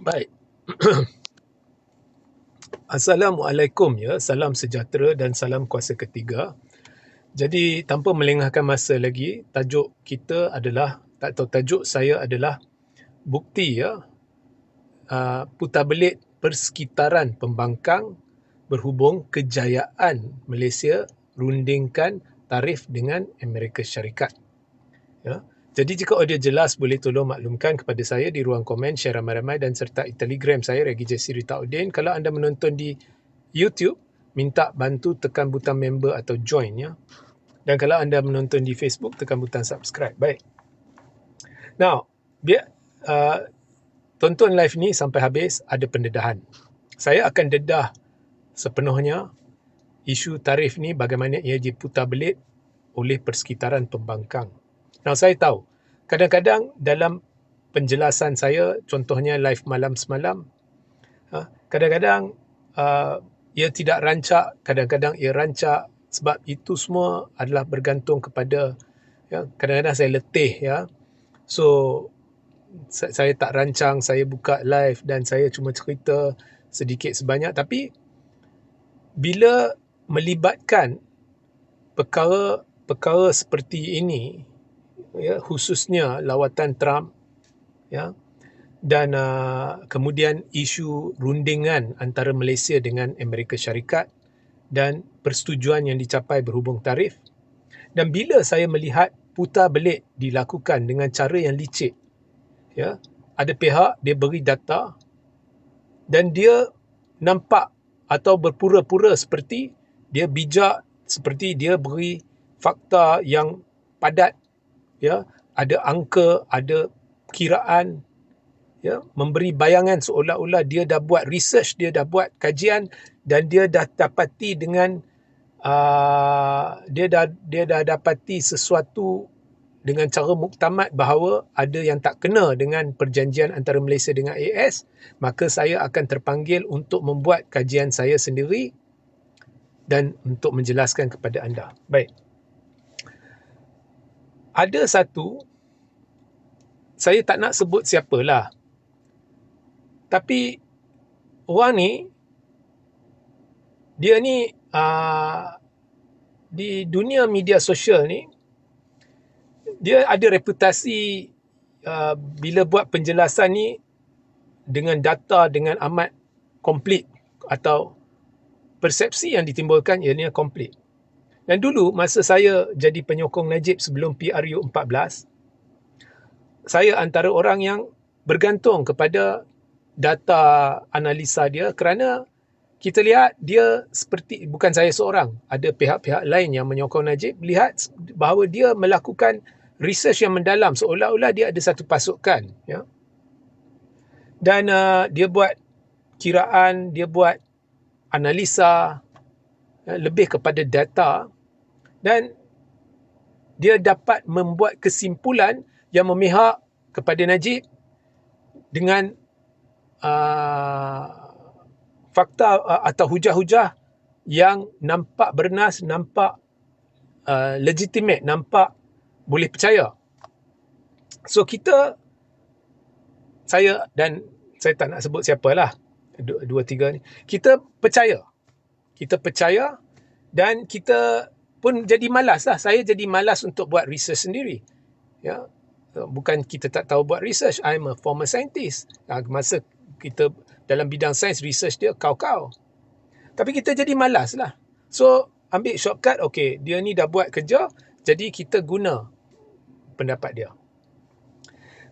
Baik. Assalamualaikum ya. Salam sejahtera dan salam kuasa ketiga. Jadi tanpa melengahkan masa lagi, tajuk kita adalah atau tajuk saya adalah bukti ya uh, putar belit persekitaran pembangkang berhubung kejayaan Malaysia rundingkan tarif dengan Amerika Syarikat. Ya. Jadi jika audio jelas boleh tolong maklumkan kepada saya di ruang komen, share ramai-ramai dan serta telegram saya Regi Jasiri Taudin. Kalau anda menonton di YouTube, minta bantu tekan butang member atau join ya. Dan kalau anda menonton di Facebook, tekan butang subscribe. Baik. Now, biar uh, tonton live ni sampai habis ada pendedahan. Saya akan dedah sepenuhnya isu tarif ni bagaimana ia diputar belit oleh persekitaran pembangkang. Nah, saya tahu kadang-kadang dalam penjelasan saya, contohnya live malam semalam, ha, kadang-kadang uh, ia tidak rancak, kadang-kadang ia rancak sebab itu semua adalah bergantung kepada ya, kadang-kadang saya letih ya. So saya tak rancang, saya buka live dan saya cuma cerita sedikit sebanyak tapi bila melibatkan perkara perkara seperti ini ya khususnya lawatan Trump ya. Dan uh, kemudian isu rundingan antara Malaysia dengan Amerika Syarikat dan persetujuan yang dicapai berhubung tarif. Dan bila saya melihat putar belik dilakukan dengan cara yang licik ya ada pihak dia beri data dan dia nampak atau berpura-pura seperti dia bijak seperti dia beri fakta yang padat ya ada angka ada kiraan ya memberi bayangan seolah-olah dia dah buat research dia dah buat kajian dan dia dah dapati dengan uh, dia dah dia dah dapati sesuatu dengan cara muktamad bahawa ada yang tak kena dengan perjanjian antara Malaysia dengan AS maka saya akan terpanggil untuk membuat kajian saya sendiri dan untuk menjelaskan kepada anda. Baik ada satu saya tak nak sebut siapalah tapi orang ni dia ni uh, di dunia media sosial ni dia ada reputasi uh, bila buat penjelasan ni dengan data dengan amat komplit atau persepsi yang ditimbulkan ianya komplit. Dan dulu masa saya jadi penyokong Najib sebelum PRU 14, saya antara orang yang bergantung kepada data analisa dia kerana kita lihat dia seperti bukan saya seorang ada pihak-pihak lain yang menyokong Najib lihat bahawa dia melakukan research yang mendalam seolah-olah dia ada satu pasukan ya. Dan uh, dia buat kiraan dia buat analisa uh, lebih kepada data dan dia dapat membuat kesimpulan yang memihak kepada Najib dengan uh, fakta uh, atau hujah-hujah yang nampak bernas, nampak uh, legitimate, nampak boleh percaya. So kita, saya dan saya tak nak sebut siapalah, dua, dua tiga ni, kita percaya. Kita percaya dan kita pun jadi malas lah. Saya jadi malas untuk buat research sendiri. Ya, bukan kita tak tahu buat research. I'm a former scientist. Masa kita dalam bidang sains research dia kau-kau. Tapi kita jadi malas lah. So ambil shortcut. Okay, dia ni dah buat kerja. Jadi kita guna pendapat dia.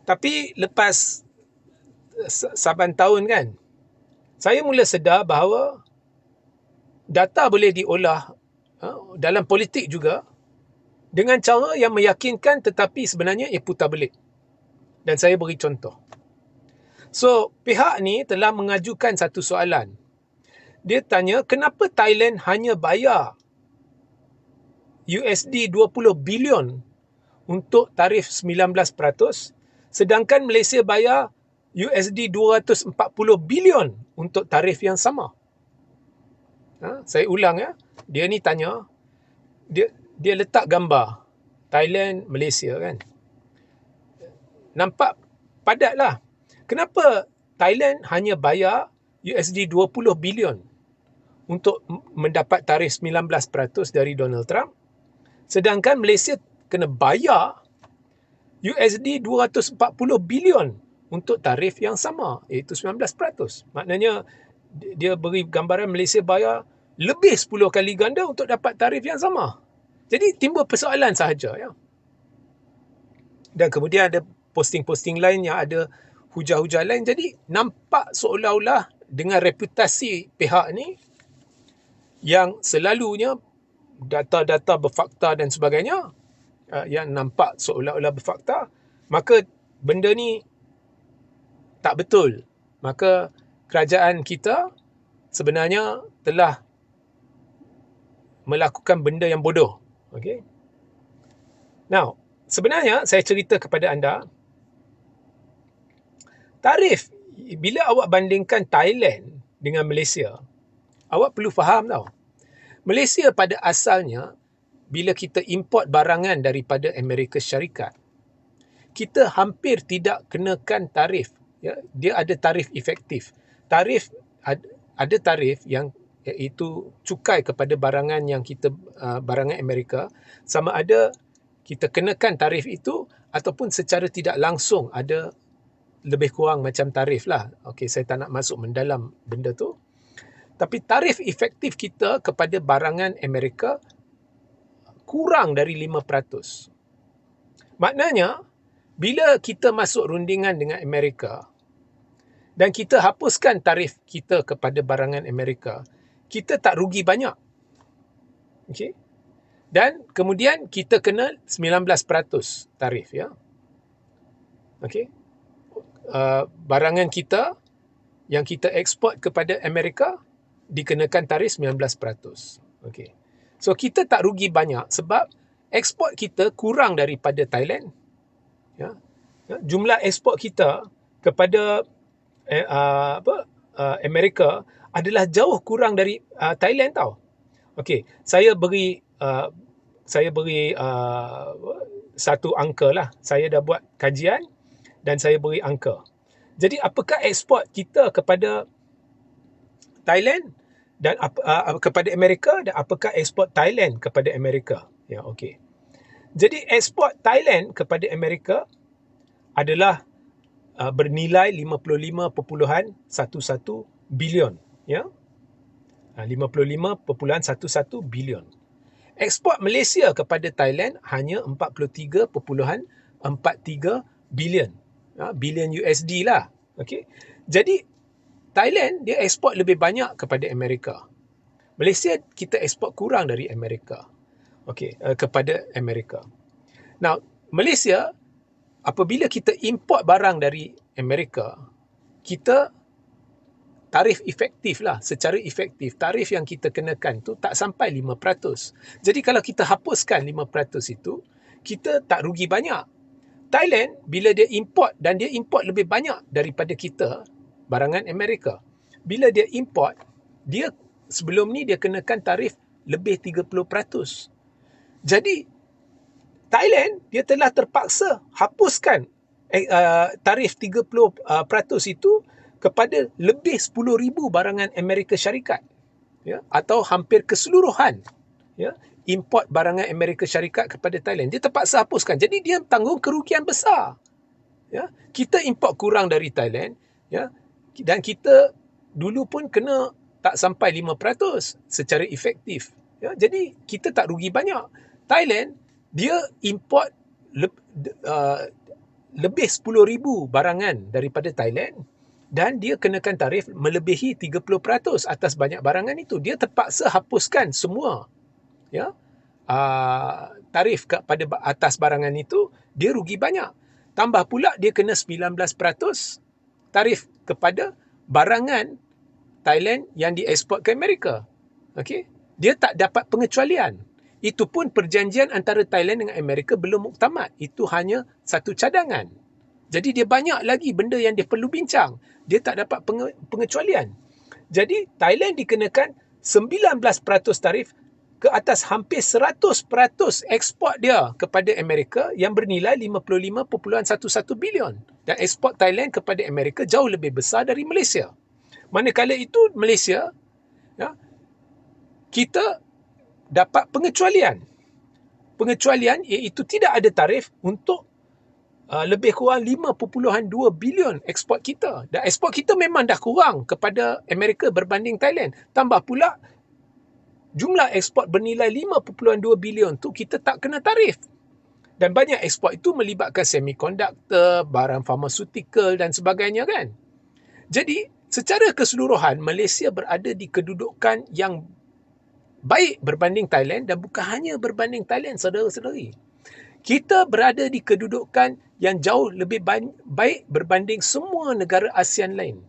Tapi lepas saban tahun kan, saya mula sedar bahawa data boleh diolah dalam politik juga dengan cara yang meyakinkan tetapi sebenarnya ia putar belik. Dan saya beri contoh. So, pihak ni telah mengajukan satu soalan. Dia tanya, kenapa Thailand hanya bayar USD 20 bilion untuk tarif 19%, sedangkan Malaysia bayar USD 240 bilion untuk tarif yang sama. Ha? Saya ulang ya dia ni tanya dia dia letak gambar Thailand Malaysia kan nampak padat lah Kenapa Thailand hanya bayar USD 20 bilion untuk mendapat tarif 19% dari Donald Trump sedangkan Malaysia kena bayar USD 240 bilion untuk tarif yang sama iaitu 19%. Maknanya dia beri gambaran Malaysia bayar lebih 10 kali ganda untuk dapat tarif yang sama. Jadi timbul persoalan sahaja ya. Dan kemudian ada posting-posting lain yang ada hujah-hujah lain. Jadi nampak seolah-olah dengan reputasi pihak ni yang selalunya data-data berfakta dan sebagainya uh, yang nampak seolah-olah berfakta maka benda ni tak betul maka kerajaan kita sebenarnya telah melakukan benda yang bodoh. Okey now sebenarnya saya cerita kepada anda tarif bila awak bandingkan Thailand dengan Malaysia awak perlu faham tau. Malaysia pada asalnya bila kita import barangan daripada Amerika Syarikat kita hampir tidak kenakan tarif. Ya dia ada tarif efektif. Tarif ada tarif yang iaitu cukai kepada barangan yang kita uh, barangan Amerika sama ada kita kenakan tarif itu ataupun secara tidak langsung ada lebih kurang macam tarif lah. Okey, saya tak nak masuk mendalam benda tu. Tapi tarif efektif kita kepada barangan Amerika kurang dari 5%. Maknanya, bila kita masuk rundingan dengan Amerika dan kita hapuskan tarif kita kepada barangan Amerika, kita tak rugi banyak. Okay? Dan kemudian kita kena 19% tarif. ya. Okay? Uh, barangan kita yang kita ekspor kepada Amerika dikenakan tarif 19%. Okey. So kita tak rugi banyak sebab ekspor kita kurang daripada Thailand. Ya. ya jumlah ekspor kita kepada eh, uh, apa uh, Amerika adalah jauh kurang dari uh, Thailand tau. Okey, saya beri uh, saya beri uh, satu angka lah. Saya dah buat kajian dan saya beri angka. Jadi apakah ekspor kita kepada Thailand dan uh, kepada Amerika dan apakah ekspor Thailand kepada Amerika? Ya, okey. Jadi ekspor Thailand kepada Amerika adalah uh, bernilai 55.11 bilion, ya. Uh, 55.11 bilion. Ekspor Malaysia kepada Thailand hanya 43.43 bilion. Uh, bilion USD lah. Okey. Jadi Thailand dia ekspor lebih banyak kepada Amerika. Malaysia kita ekspor kurang dari Amerika. Okey, uh, kepada Amerika. Now, Malaysia apabila kita import barang dari Amerika, kita tarif efektif lah, secara efektif. Tarif yang kita kenakan tu tak sampai 5%. Jadi kalau kita hapuskan 5% itu, kita tak rugi banyak. Thailand, bila dia import dan dia import lebih banyak daripada kita, barangan Amerika. Bila dia import, dia sebelum ni dia kenakan tarif lebih 30%. Jadi Thailand dia telah terpaksa hapuskan eh, uh, tarif 30% uh, itu kepada lebih 10,000 barangan Amerika Syarikat. Ya, atau hampir keseluruhan ya, import barangan Amerika Syarikat kepada Thailand. Dia terpaksa hapuskan. Jadi dia tanggung kerugian besar. Ya, kita import kurang dari Thailand, ya, dan kita dulu pun kena tak sampai 5% secara efektif. Ya, jadi kita tak rugi banyak. Thailand dia import le, uh, lebih 10,000 barangan daripada Thailand dan dia kenakan tarif melebihi 30% atas banyak barangan itu. Dia terpaksa hapuskan semua ya uh, tarif pada atas barangan itu dia rugi banyak. Tambah pula dia kena 19% tarif kepada barangan Thailand yang dieksport ke Amerika. Okey. Dia tak dapat pengecualian. Itu pun perjanjian antara Thailand dengan Amerika belum muktamad. Itu hanya satu cadangan. Jadi dia banyak lagi benda yang dia perlu bincang. Dia tak dapat penge- pengecualian. Jadi Thailand dikenakan 19% tarif ke atas hampir 100% ekspor dia kepada Amerika yang bernilai 55.11 bilion. dan ekspor Thailand kepada Amerika jauh lebih besar dari Malaysia. Manakala itu Malaysia ya, kita dapat pengecualian. Pengecualian iaitu tidak ada tarif untuk uh, lebih kurang 5.2 bilion ekspor kita. Dan ekspor kita memang dah kurang kepada Amerika berbanding Thailand. Tambah pula jumlah ekspor bernilai 5.2 bilion tu kita tak kena tarif. Dan banyak ekspor itu melibatkan semikonduktor, barang farmaceutical dan sebagainya kan. Jadi secara keseluruhan Malaysia berada di kedudukan yang baik berbanding Thailand dan bukan hanya berbanding Thailand saudara-saudari. Kita berada di kedudukan yang jauh lebih baik berbanding semua negara ASEAN lain.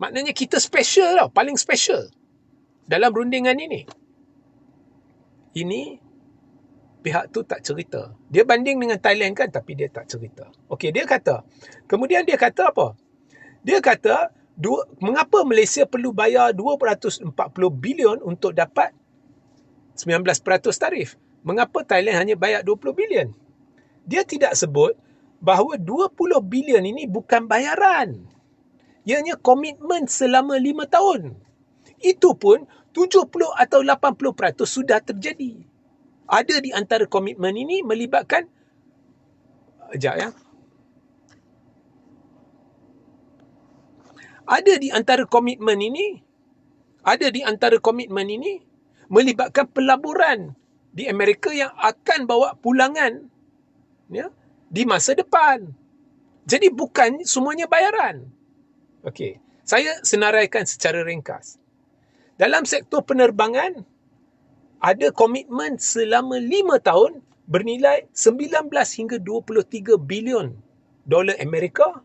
Maknanya kita special tau, paling special dalam rundingan ini. Ini pihak tu tak cerita. Dia banding dengan Thailand kan tapi dia tak cerita. Okey, dia kata. Kemudian dia kata apa? Dia kata dua, mengapa Malaysia perlu bayar 240 bilion untuk dapat 19% tarif? Mengapa Thailand hanya bayar 20 bilion? Dia tidak sebut bahawa 20 bilion ini bukan bayaran. Ianya komitmen selama 5 tahun. Itu pun 70 atau 80% sudah terjadi. Ada di antara komitmen ini melibatkan Sekejap ya. ada di antara komitmen ini ada di antara komitmen ini melibatkan pelaburan di Amerika yang akan bawa pulangan ya di masa depan. Jadi bukan semuanya bayaran. Okey, saya senaraikan secara ringkas. Dalam sektor penerbangan ada komitmen selama 5 tahun bernilai 19 hingga 23 bilion dolar Amerika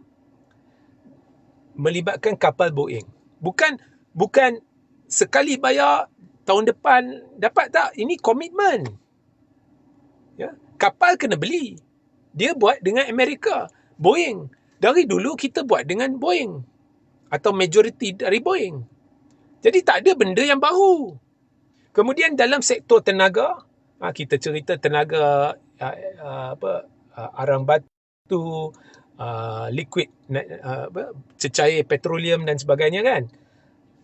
melibatkan kapal Boeing. Bukan bukan sekali bayar tahun depan dapat tak? Ini komitmen. Ya, kapal kena beli. Dia buat dengan Amerika, Boeing. Dari dulu kita buat dengan Boeing atau majoriti dari Boeing. Jadi tak ada benda yang baru. Kemudian dalam sektor tenaga, ha, kita cerita tenaga apa arang batu, liquid cecair petroleum dan sebagainya kan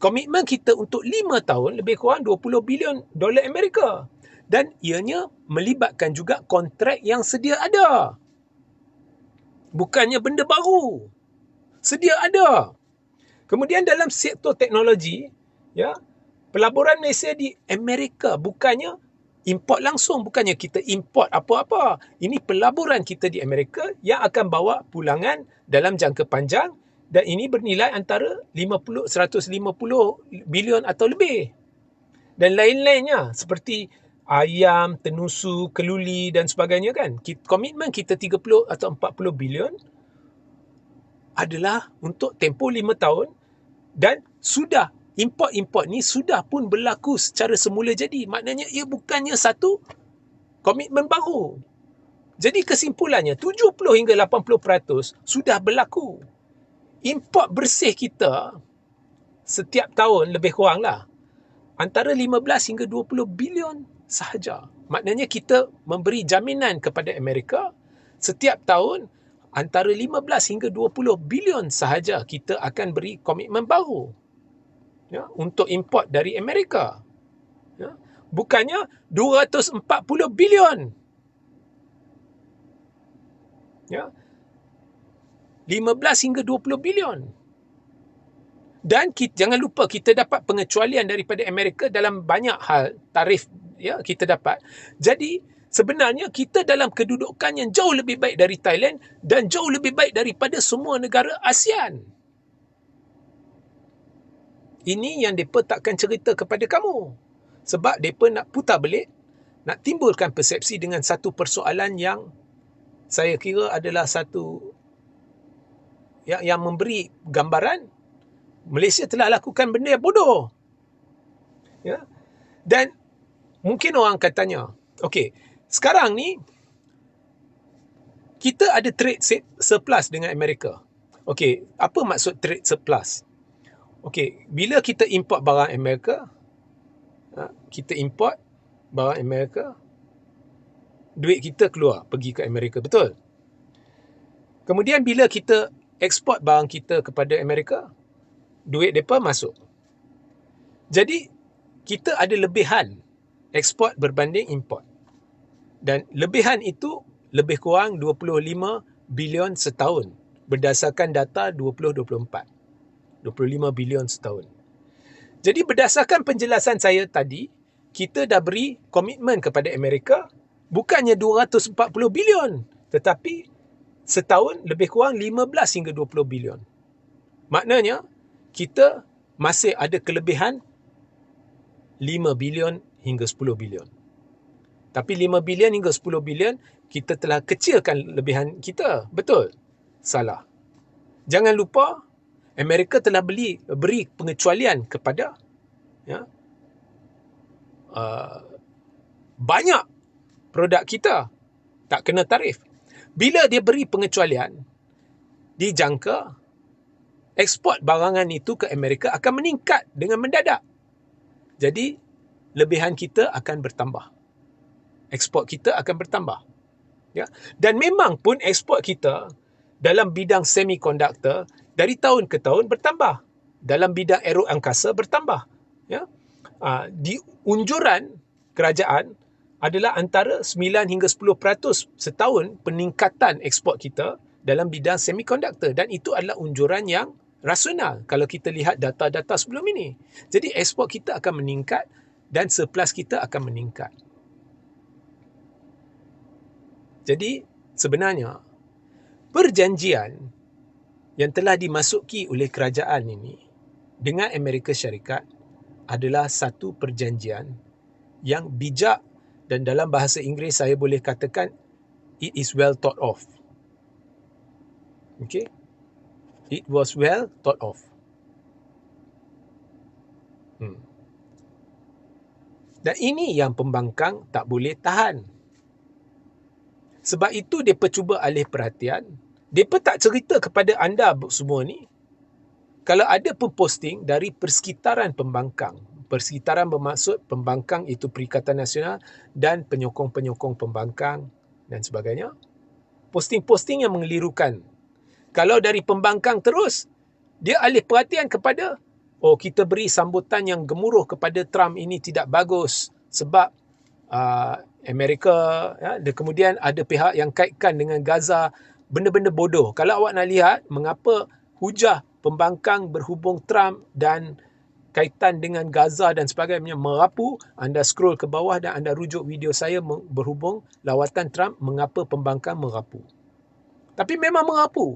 komitmen kita untuk 5 tahun lebih kurang 20 bilion dolar Amerika. Dan ianya melibatkan juga kontrak yang sedia ada. Bukannya benda baru. Sedia ada. Kemudian dalam sektor teknologi ya pelaburan Malaysia di Amerika bukannya import langsung bukannya kita import apa-apa. Ini pelaburan kita di Amerika yang akan bawa pulangan dalam jangka panjang dan ini bernilai antara 50 150 bilion atau lebih. Dan lain-lainnya seperti ayam, tenusu, keluli dan sebagainya kan. Komitmen kita 30 atau 40 bilion adalah untuk tempoh 5 tahun dan sudah import-import ni sudah pun berlaku secara semula jadi. Maknanya ia bukannya satu komitmen baru. Jadi kesimpulannya 70 hingga 80% sudah berlaku. Import bersih kita setiap tahun lebih kurang lah antara 15 hingga 20 bilion sahaja. Maknanya kita memberi jaminan kepada Amerika setiap tahun antara 15 hingga 20 bilion sahaja kita akan beri komitmen baru ya, untuk import dari Amerika. Ya, bukannya 240 bilion. Ya, 15 hingga 20 bilion. Dan kita, jangan lupa kita dapat pengecualian daripada Amerika dalam banyak hal tarif ya kita dapat. Jadi sebenarnya kita dalam kedudukan yang jauh lebih baik dari Thailand dan jauh lebih baik daripada semua negara ASEAN. Ini yang mereka takkan cerita kepada kamu. Sebab mereka nak putar belik, nak timbulkan persepsi dengan satu persoalan yang saya kira adalah satu yang, yang memberi gambaran Malaysia telah lakukan benda yang bodoh. Ya? Dan mungkin orang akan tanya, okey, sekarang ni kita ada trade surplus dengan Amerika. Okey, apa maksud trade surplus? Okey, bila kita import barang Amerika, ha, kita import barang Amerika, duit kita keluar pergi ke Amerika, betul? Kemudian bila kita ekspor barang kita kepada Amerika, duit mereka masuk. Jadi, kita ada lebihan ekspor berbanding import. Dan lebihan itu lebih kurang 25 bilion setahun berdasarkan data 2024. 25 bilion setahun. Jadi berdasarkan penjelasan saya tadi, kita dah beri komitmen kepada Amerika bukannya 240 bilion tetapi setahun lebih kurang 15 hingga 20 bilion. Maknanya kita masih ada kelebihan 5 bilion hingga 10 bilion. Tapi 5 bilion hingga 10 bilion kita telah kecilkan lebihan kita. Betul? Salah. Jangan lupa Amerika telah beli beri pengecualian kepada ya, uh, banyak produk kita tak kena tarif. Bila dia beri pengecualian, dijangka ekspor barangan itu ke Amerika akan meningkat dengan mendadak. Jadi, lebihan kita akan bertambah. Ekspor kita akan bertambah. Ya. Dan memang pun ekspor kita dalam bidang semiconductor dari tahun ke tahun bertambah. Dalam bidang aero angkasa bertambah. Ya. Uh, di unjuran kerajaan adalah antara 9 hingga 10% setahun peningkatan ekspor kita dalam bidang semiconductor dan itu adalah unjuran yang rasional kalau kita lihat data-data sebelum ini. Jadi ekspor kita akan meningkat dan surplus kita akan meningkat. Jadi sebenarnya perjanjian yang telah dimasuki oleh kerajaan ini dengan Amerika Syarikat adalah satu perjanjian yang bijak dan dalam bahasa Inggeris saya boleh katakan it is well thought of. Okay? It was well thought of. Hmm. Dan ini yang pembangkang tak boleh tahan. Sebab itu dia cuba alih perhatian. Dia tak cerita kepada anda semua ni. Kalau ada pun posting dari persekitaran pembangkang, persekitaran bermaksud pembangkang itu Perikatan Nasional dan penyokong-penyokong pembangkang dan sebagainya. Posting-posting yang mengelirukan. Kalau dari pembangkang terus, dia alih perhatian kepada, oh kita beri sambutan yang gemuruh kepada Trump ini tidak bagus sebab uh, Amerika, ya, dan kemudian ada pihak yang kaitkan dengan Gaza, benda-benda bodoh. Kalau awak nak lihat mengapa hujah pembangkang berhubung Trump dan kaitan dengan Gaza dan sebagainya merapu, anda scroll ke bawah dan anda rujuk video saya berhubung lawatan Trump mengapa pembangkang merapu. Tapi memang merapu.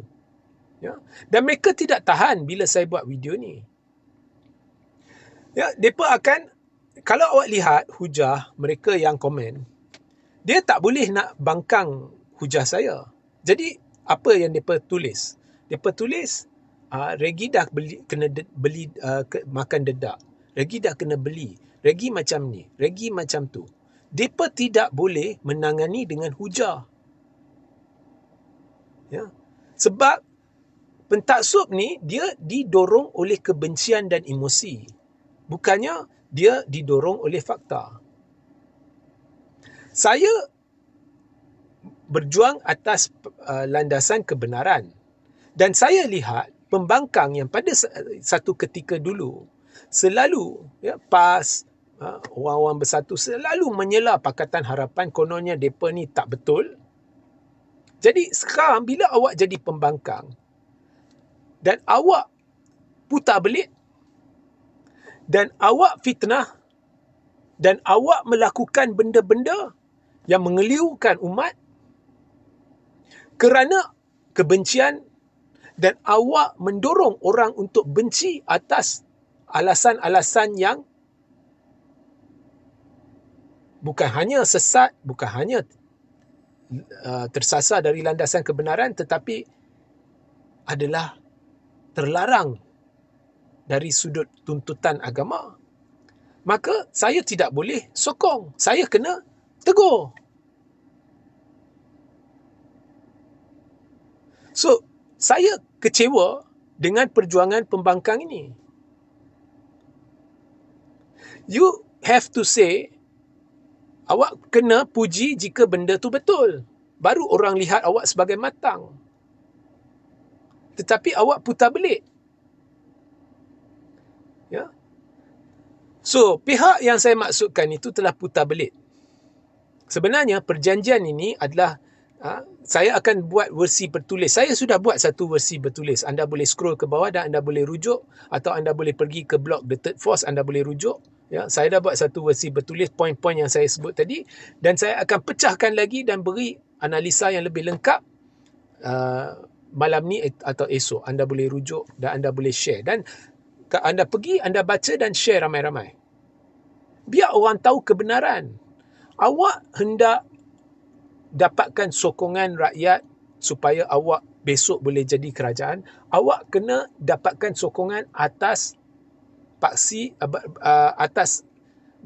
Ya. Dan mereka tidak tahan bila saya buat video ni. Ya, mereka akan, kalau awak lihat hujah mereka yang komen, dia tak boleh nak bangkang hujah saya. Jadi, apa yang mereka tulis? Mereka tulis, uh, Regi dah beli kena de, beli uh, ke, makan dedak. Regi dah kena beli. Regi macam ni, regi macam tu. Depa tidak boleh menangani dengan hujah. Ya. Sebab pentaksub ni dia didorong oleh kebencian dan emosi. Bukannya dia didorong oleh fakta. Saya berjuang atas uh, landasan kebenaran. Dan saya lihat pembangkang yang pada satu ketika dulu selalu ya PAS ha, orang-orang bersatu selalu menyela Pakatan Harapan kononnya depa ni tak betul. Jadi sekarang bila awak jadi pembangkang dan awak putar belit dan awak fitnah dan awak melakukan benda-benda yang mengeliukan umat kerana kebencian dan awak mendorong orang untuk benci atas alasan-alasan yang bukan hanya sesat, bukan hanya uh, tersasar dari landasan kebenaran tetapi adalah terlarang dari sudut tuntutan agama. Maka saya tidak boleh sokong. Saya kena tegur. So, saya kecewa dengan perjuangan pembangkang ini. You have to say, awak kena puji jika benda tu betul. Baru orang lihat awak sebagai matang. tetapi awak putar belik. Ya. So, pihak yang saya maksudkan itu telah putar belik. Sebenarnya perjanjian ini adalah ha, saya akan buat versi bertulis. Saya sudah buat satu versi bertulis. Anda boleh scroll ke bawah dan anda boleh rujuk atau anda boleh pergi ke blog The Third Force anda boleh rujuk. Ya, saya dah buat satu versi bertulis poin-poin yang saya sebut tadi dan saya akan pecahkan lagi dan beri analisa yang lebih lengkap uh, malam ni atau esok. Anda boleh rujuk dan anda boleh share dan anda pergi, anda baca dan share ramai-ramai. Biar orang tahu kebenaran. Awak hendak dapatkan sokongan rakyat supaya awak besok boleh jadi kerajaan. Awak kena dapatkan sokongan atas paksi uh, atas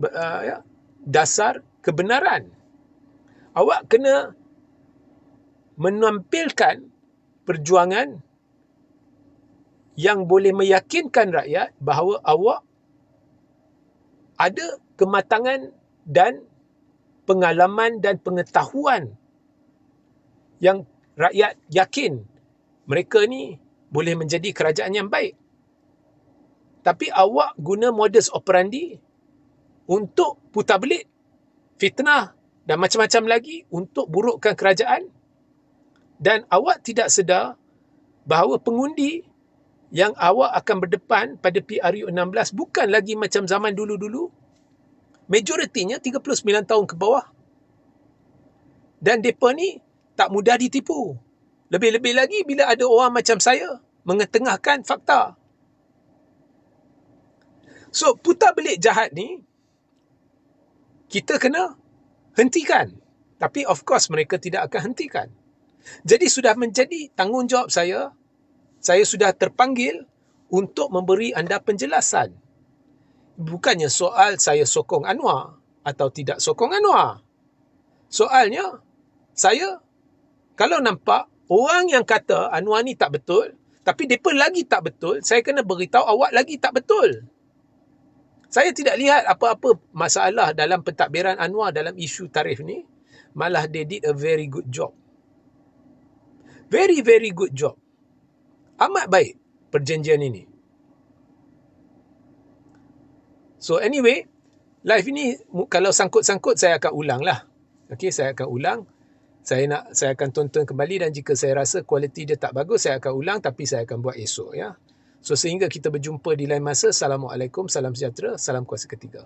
uh, ya, dasar kebenaran. Awak kena menampilkan perjuangan yang boleh meyakinkan rakyat bahawa awak ada kematangan dan pengalaman dan pengetahuan yang rakyat yakin mereka ni boleh menjadi kerajaan yang baik. Tapi awak guna modus operandi untuk putar belit, fitnah dan macam-macam lagi untuk burukkan kerajaan. Dan awak tidak sedar bahawa pengundi yang awak akan berdepan pada PRU 16 bukan lagi macam zaman dulu-dulu. Majoritinya 39 tahun ke bawah. Dan mereka ni tak mudah ditipu. Lebih-lebih lagi bila ada orang macam saya mengetengahkan fakta. So, putar belik jahat ni, kita kena hentikan. Tapi of course mereka tidak akan hentikan. Jadi sudah menjadi tanggungjawab saya, saya sudah terpanggil untuk memberi anda penjelasan. Bukannya soal saya sokong Anwar atau tidak sokong Anwar. Soalnya, saya kalau nampak orang yang kata Anwar ni tak betul, tapi mereka lagi tak betul, saya kena beritahu awak lagi tak betul. Saya tidak lihat apa-apa masalah dalam pentadbiran Anwar dalam isu tarif ni. Malah they did a very good job. Very, very good job. Amat baik perjanjian ini. So anyway, live ini kalau sangkut-sangkut saya akan ulang lah. Okay, saya akan ulang. Saya nak saya akan tonton kembali dan jika saya rasa kualiti dia tak bagus, saya akan ulang tapi saya akan buat esok ya. So sehingga kita berjumpa di lain masa. Assalamualaikum, salam sejahtera, salam kuasa ketiga.